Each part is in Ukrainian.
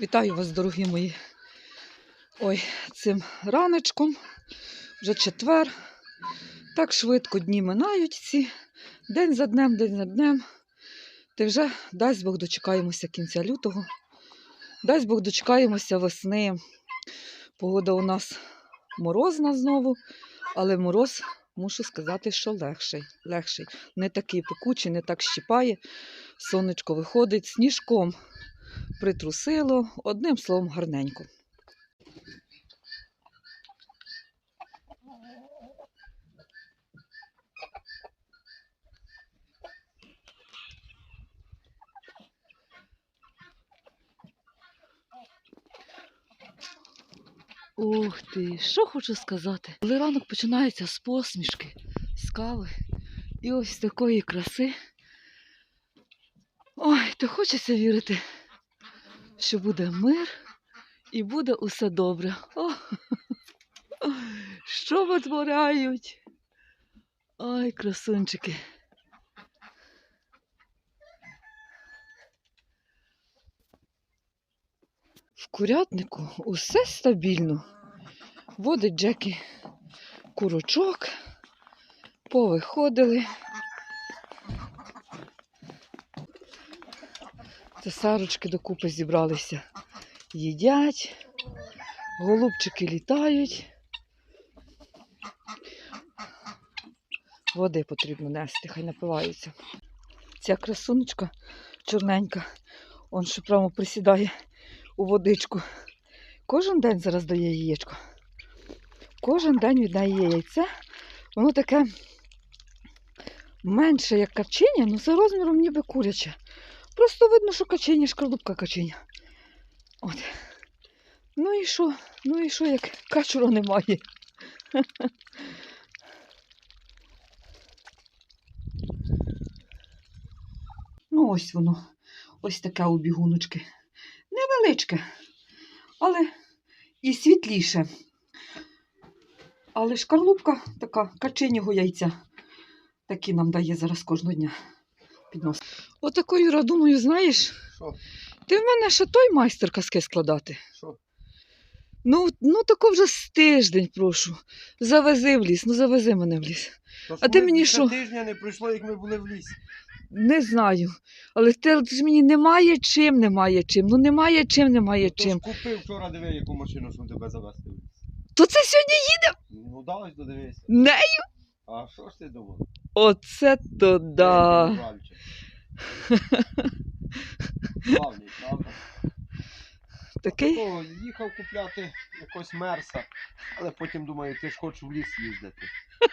Вітаю вас, дорогі мої. Ой, цим раночком, вже четвер. Так швидко дні минають ці. День за днем, день за днем. Та вже дасть Бог дочекаємося кінця лютого. Дасть Бог дочекаємося весни. Погода у нас морозна знову, але мороз, мушу сказати, що легший. легший. Не такий пекучий, не так щіпає. Сонечко виходить сніжком притрусило, одним словом, гарненько. Ух ти, що хочу сказати. Коли ранок починається з посмішки, з кави і ось такої краси. Ой, то хочеться вірити, що буде мир і буде усе добре. О, що витворяють? Ой, красунчики. В курятнику усе стабільно. Водить Джекі курочок, повиходили. Це сарочки докупи зібралися. Їдять, голубчики літають. Води потрібно нести, хай напиваються. Ця красунечка чорненька, он що прямо присідає у водичку. Кожен день зараз дає яєчко. Кожен день віддає яйце. Воно таке менше, як качиня, але за розміром ніби куряче. Просто видно, що качиня, шкарлупка качиня. От. Ну і що? Ну і що, як качура немає? Ну, ось воно. Ось таке у бігуночки. Невеличке, але і світліше. Але шкарлупка така качинього яйця. Такі нам дає зараз кожного дня піднос. Отако, Юра, думаю, знаєш, Що? ти в мене ще той майстер казки складати. Що? Ну, ну тако вже з тиждень, прошу. Завези в ліс, ну завези мене в ліс. Та А ти мені що? тижня не пройшло, як ми були в лісі. Не знаю. Але ти ж мені немає чим, немає чим. Ну немає чим, немає Ну, то ж чим. купив вчора, диви, яку машину, щоб тебе завести в ліс. То це сьогодні Ну да, ось додивися. нею? А що ж ти думав? Оце то да. Уральчик. Славний, правда? Такий. Такого їхав купляти якось мерса, але потім думаю, ти ж хочеш в ліс їздити.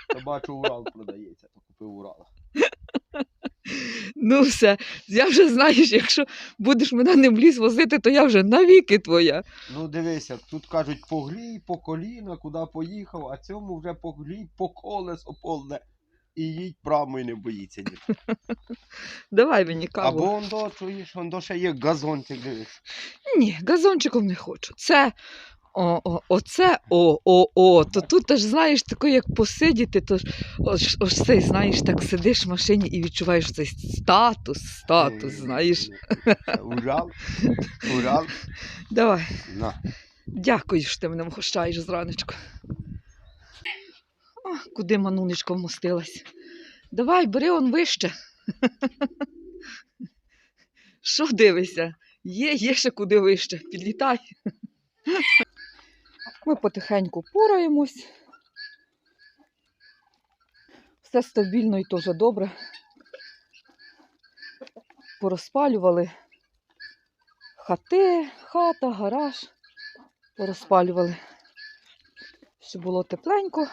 То бачу, Урал продається, то купив Урала. Ну все, я вже знаєш, якщо будеш мене не в ліс возити, то я вже навіки твоя. Ну дивися, тут кажуть поглій, по коліна, куди поїхав, а цьому вже поглій, по колесо повне. І їдь прямо і не боїться ні. Давай мені каву. Або он до, чуєш, он до ще є газончик, дивись. Ні, газончиком не хочу. Це о, о, оце о, о, о. То тут аж знаєш, тако як посидіти, то ж ось, ось цей, знаєш, так сидиш в машині і відчуваєш цей статус, статус, знаєш. Урал, Урал. Давай, На. дякую, що ти мене вгощаєш зранечку. О, куди манунечко вмостилась? Давай, бери он вище. Що дивишся? Є, є ще куди вище. Підлітай. Ми потихеньку пораємось. Все стабільно і дуже добре. Порозпалювали хати, хата, гараж. Порозпалювали, щоб було тепленько,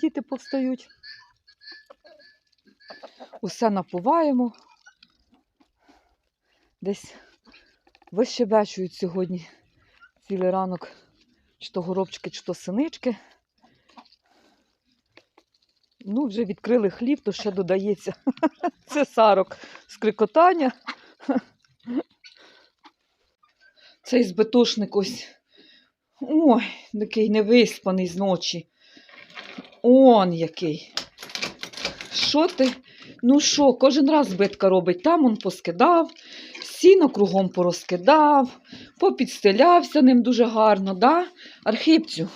діти повстають. Усе напуваємо. Десь вищебечують сьогодні цілий ранок, чи то горобчики, чи то синички. Ну, вже відкрили хліб, то ще додається. Це сарок з крикотання. Цей збитошник ось. Ой, такий невиспаний з ночі. Он який. Що ти? Ну що, кожен раз збитка робить. Там он поскидав, Сіно кругом порозкидав, попідстелявся ним дуже гарно, да? Архипцю.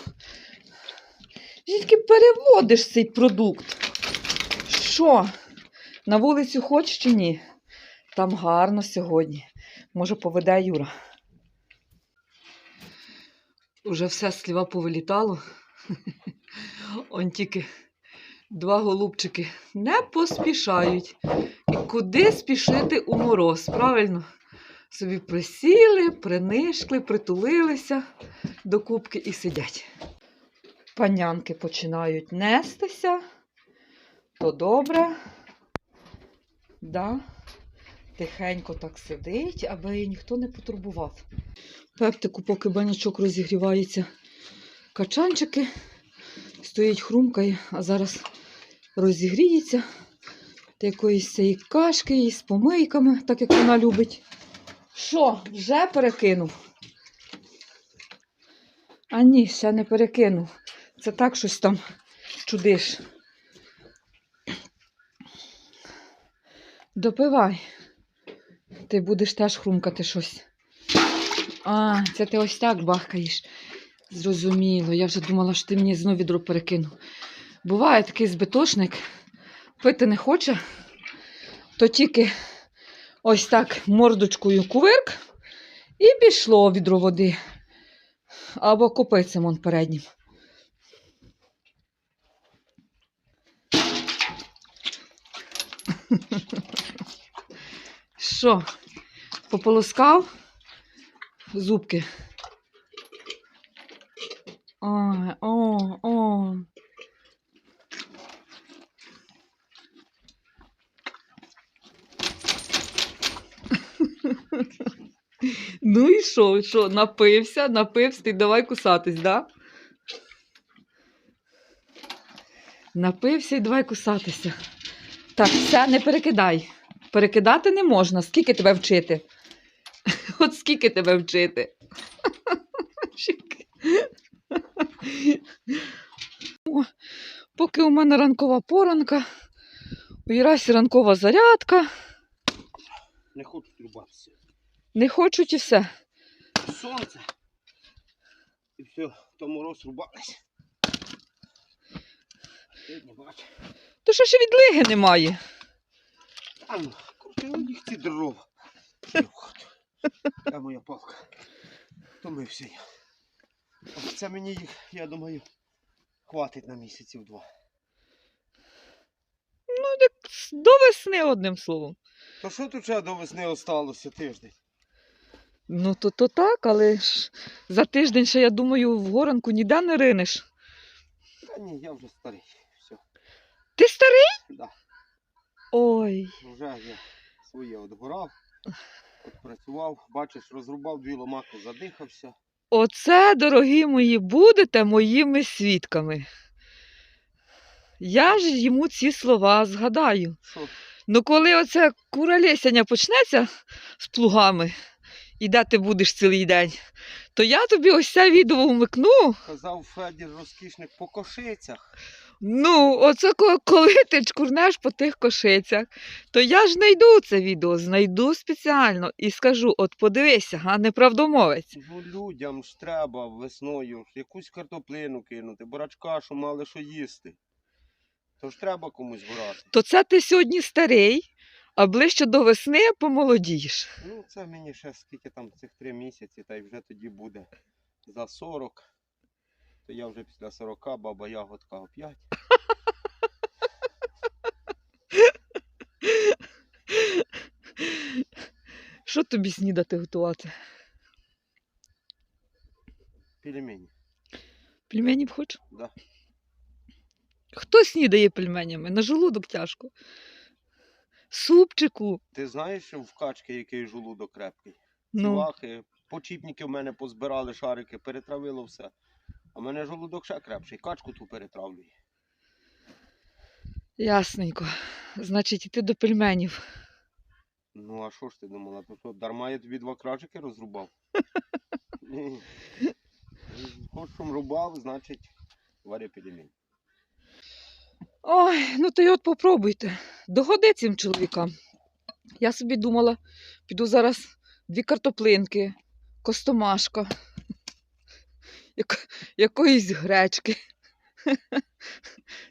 Звідки переводиш цей продукт? Що? На вулицю хочеш чи ні? Там гарно сьогодні. Може, поведе Юра. Уже все сліва повилітало. Он тільки два голубчики не поспішають. І куди спішити у мороз, правильно? Собі присіли, принишкли, притулилися до кубки і сидять. Панянки починають нестися, то добре. Да. Тихенько так сидить, аби її ніхто не потурбував. Пептику, поки банячок розігрівається, качанчики, стоїть, хрумкає, а зараз розігріється та якоїсь цієї кашки із помийками, так як вона любить. Що, вже перекинув? А ні, ще не перекинув. Це так щось там чудиш. Допивай. Ти будеш теж хрумкати щось. А, це ти ось так бахкаєш. Зрозуміло. Я вже думала, що ти мені знову відро перекинув. Буває такий збитошник, пити не хоче, то тільки ось так мордочкою кувирк і пішло відро води. Або копицем он переднім. Що, пополоскав зубки? Ой, о, о. Ну і що, що, напився, напився, ти давай кусатись, да? Напився і давай кусатися. Так, все, не перекидай. Перекидати не можна. Скільки тебе вчити? От скільки тебе вчити? О, Поки у мене ранкова поранка, у Ірасі ранкова зарядка. Не хочу трубатися. Не хочуть і все. Сонце. І все, то мороз рубались. То що ще відлиги немає. Там, коротше, ну їх ці дрова. Де моя палка? Втомився я. А Це мені їх, я думаю, хватить на місяців два. Ну, так до весни, одним словом. То що тут ще до весни осталося тиждень? Ну, то, то так, але ж за тиждень ще, я думаю, в горанку ніде не ринеш. Та ні, я вже старий. Все. Ти старий? Да. Ой. Вже я своє отгорав, відпрацював, бачиш, розрубав дві ломаки, задихався. Оце, дорогі мої, будете моїми свідками. Я ж йому ці слова згадаю. Ну, коли оце куралєсяння почнеться з плугами, і де ти будеш цілий день, то я тобі ось це відео вмикну. Казав Федір розкішник по кошицях. Ну, оце коли ти чкурнеш по тих кошицях, то я ж знайду це відео, знайду спеціально і скажу: от подивися, а неправдомовець. Ну людям ж треба весною якусь картоплину кинути, бурачка, що мали що їсти. То ж треба комусь брати. То це ти сьогодні старий, а ближче до весни помолодієш. Ну, це мені ще скільки там цих три місяці, та й вже тоді буде за 40. То я вже після 40, баба ягодка оп'ять. Що тобі снідати готувати? Пельмені. Пельменів хоч? Да. Хто снідає пельменями? На желудок тяжко. Супчику. Ти знаєш, що в качки який жолудок крепкий? Ну, Цвахи, почіпники в мене позбирали шарики, перетравило все. А в мене жолудок ще крепший, качку ту перетравлює. ясненько. Значить, іти до пельменів. Ну, а що ж ти думала? То що, дарма я тобі два кражики розрубав? Ні. Хоч рубав, значить, варі пельмень. Ой, ну то й от попробуйте. Догоди цим чоловікам. Я собі думала, піду зараз дві картоплинки, костомашка, як, якоїсь гречки.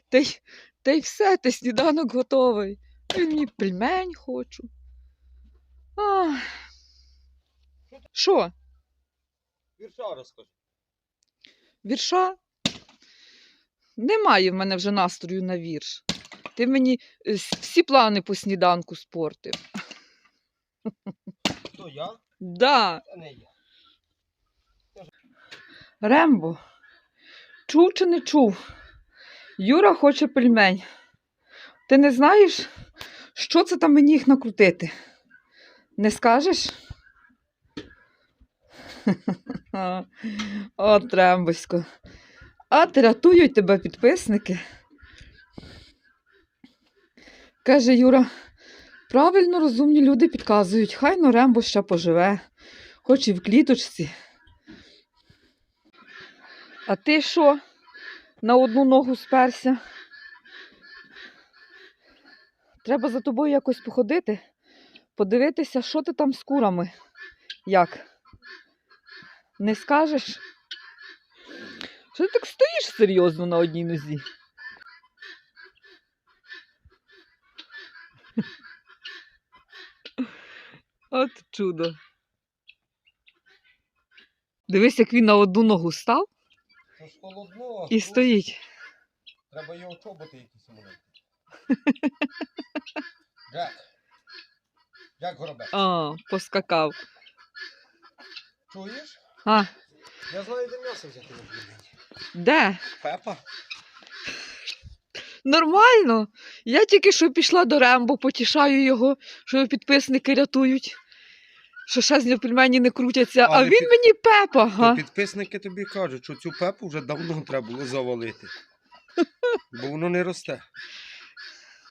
Та й, та й все, й сніданок готовий. А він мені пельмень хочу. Ах. Що? Вірша розкажи. Вірша? Немає в мене вже настрою на вірш. Ти мені е, всі плани по сніданку спортив. Хто я? Да. Не я. Рембо, чув чи не чув? Юра хоче пельмень. Ти не знаєш, що це там мені їх накрутити? Не скажеш? От, Рембосько. От рятують тебе підписники. Каже Юра, правильно розумні люди підказують, хай но Рембо ще поживе, хоч і в кліточці. А ти що? На одну ногу сперся? Треба за тобою якось походити, подивитися, що ти там з курами. Як? Не скажеш? Що ти так стоїш серйозно на одній нозі? От чудо. Дивись, як він на одну ногу став Холодно. і стоїть. Треба його чоботи якісь маленькі. Джек. Джек Горобець. А, поскакав. Чуєш? А, Я знаю, де м'ясо взяти на де? Пепа? Нормально. Я тільки що пішла до Рембо, потішаю його, що його підписники рятують. Що нього пельмені не крутяться, а Але він під- мені пепа. То Га? підписники тобі кажуть, що цю пепу вже давно треба було завалити. Бо воно не росте.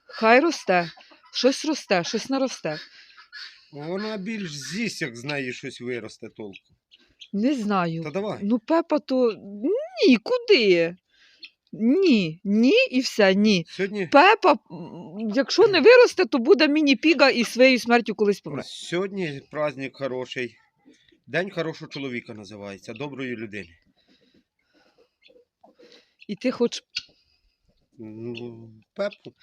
Хай росте. Щось росте, щось не росте. Вона більш з'їсть, як з неї щось виросте толку. Не знаю. Та давай. Ну, пепа то ні, куди? Ні, ні і все, ні. Сьогодні, Пепа, якщо не виросте, то буде міні-піга і своєю смертю колись помре. сьогодні праздник хороший. День хорошого чоловіка називається, доброї людини. І ти хоч Ну, пепу.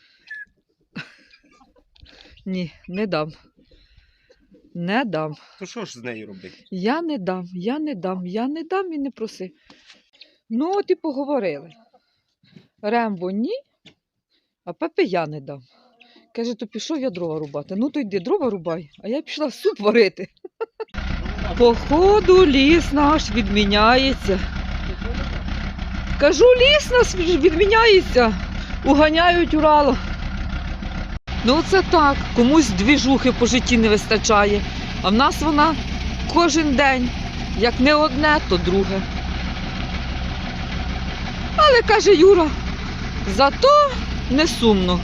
ні, не дам. Не дам. То що ж з нею робити? Я не дам, я не дам, я не дам і не проси. Ну, от і поговорили. Рембо ні, а Пепе я не дам. Каже, то пішов я дрова рубати. Ну то йди дрова рубай, а я пішла суп варити. Походу, ліс наш відміняється. Кажу, ліс наш відміняється. Уганяють Урало. Ну, це так. Комусь двіжухи по житті не вистачає. А в нас вона кожен день. Як не одне, то друге. Але каже Юра, зато не сумно.